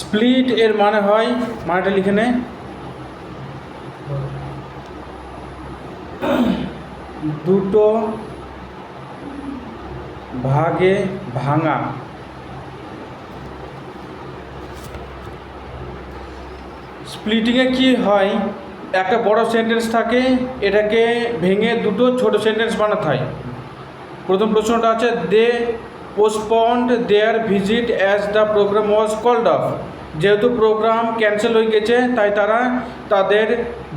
Split এর মানে হয়, মানেটা লিখে দুটো ভাগে ভাঙা। স্প্লিটিংয়ে কি হয়? একটা বড় সেন্টেন্স থাকে, এটাকে ভেঙে দুটো ছোট সেন্টেন্স বানাতে হয়। প্রথম প্রশ্নটা আছে, they postponed their visit as the programme was called off যেহেতু প্রোগ্রাম ক্যান্সেল হয়ে গেছে, তাই তারা তাদের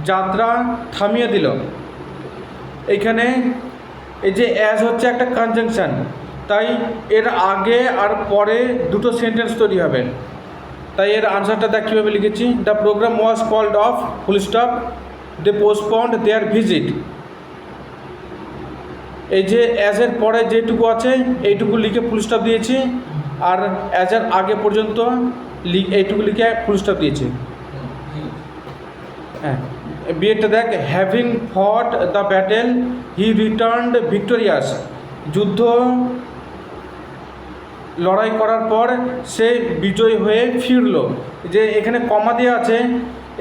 যাত্রা থামিয়ে দিল। এইখানে এই যে অ্যাজ হচ্ছে একটা কনজাংশন তাই এর আগে আর পরে দুটো সেন্টেন্স তৈরি হবে। তাই এর আনসারটা দেখ কীভাবে লিখেছি। The programme was called off full stop they postponed their visit এই যে অ্যাজের পরে যেটুকু আছে, এইটুকু লিখে ফুল স্টপ দিয়েছি। আর অ্যাজের আগে পর্যন্ত এইটুকু লিখে ফুল স্টপ দিয়েছি। হ্যাঁ বিয়েটা দেখ having fought the battle he returned victorious যুদ্ধ লড়াই করার পর সে বিজয় হয়ে ফিরল। যে এখানে কমা দেওয়া আছে,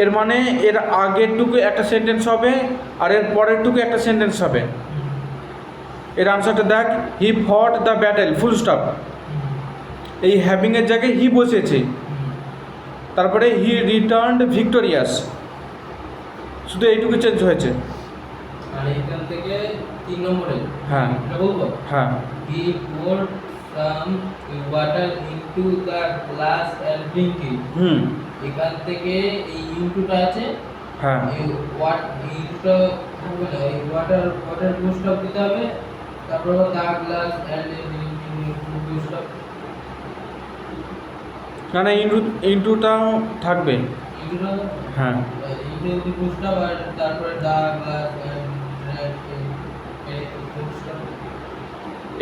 এর মানে এর আগেরটুকু একটা সেন্টেন্স হবে, আর এর পরেরটুকু একটা সেন্টেন্স হবে। এর আনসারটা দেখ হি ফট দ্য ব্যাটেল ফুল স্টপ এই হ্যাভিংয়ের জায়গায় হি বসেছে। তারপরে হি রিটার্নড ভিক্টোরিয়াস শুধু এইটুকু চেঞ্জ হয়েছে। আর এখান থেকে তিন নম্বরে। হ্যাঁ। হ্যাঁ। Glass and drink হুম। এখান থেকে এই ইনটুটা আছে। হ্যাঁ। এই ওয়াট ইনটুটা ওয়াটার ওয়াটার দিতে হবে। তারপর দা গ্লাস এন্ড না না ইন্টু ইন্টুটাও থাকবে। হ্যাঁ।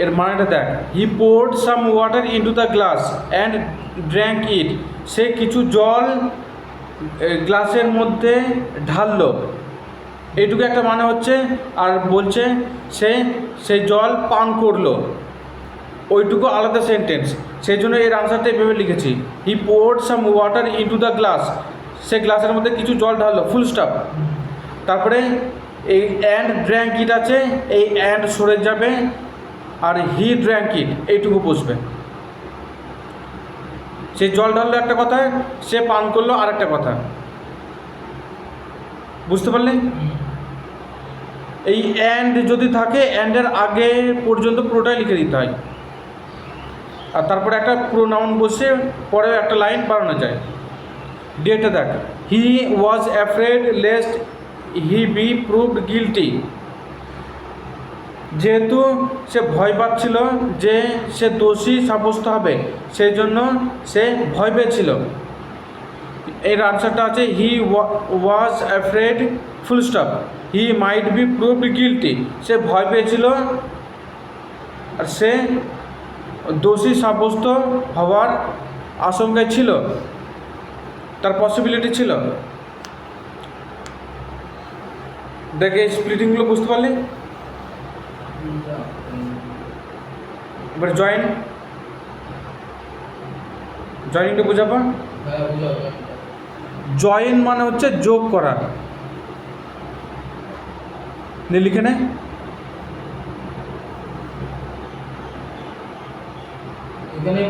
এর মানেটা দেখ he poured some water into the glass and drank it সে কিছু জল গ্লাসের মধ্যে ঢাললো। এইটুকু একটা মানে হচ্ছে, আর বলছে সে সেই জল পান করল। ওইটুকু আলাদা সেন্টেন্স সেই জন্য এর আনসারটা এভাবে লিখেছি। He poured some water into the glass সে গ্লাসের মধ্যে কিছু জল ঢাললো ফুল স্টপ তারপরে এই অ্যান্ড ড্র্যাঙ্ক ইট আছে, এই অ্যান্ড সরে যাবে, আর হি ড্র্যাঙ্ক ইট এইটুকু বসবে। সে জল ঢাললো একটা কথা সে পান করল আর একটা কথা বুঝতে পারলে? এই অ্যান্ড যদি থাকে অ্যান্ডের আগে পর্যন্ত পুরোটাই লিখে দিতে হয়। আর তারপরে একটা প্রোনাউন বসে পরে একটা লাইন বানানো যায়। ডেটে দেখ। He was afraid lest he be proved guilty যেহেতু সে ভয় পাচ্ছিল যে সে দোষী সাব্যস্ত হবে, সেই জন্য সে ভয় পেয়েছিল। এর আনসারটা আছে he was afraid full stop he might be proved guilty সে ভয় পেয়েছিল। আর সে দোষী সাব্যস্ত হওয়ার আশঙ্কায় ছিল। তার পসিবিলিটি ছিল। দেখে স্প্লিটিংগুলো বুঝতে পারলি? এবার জয়েন জয়েনিংটা বুঝাবো? জয়েন মানে হচ্ছে যোগ করা। নে লিখে নে। এখানে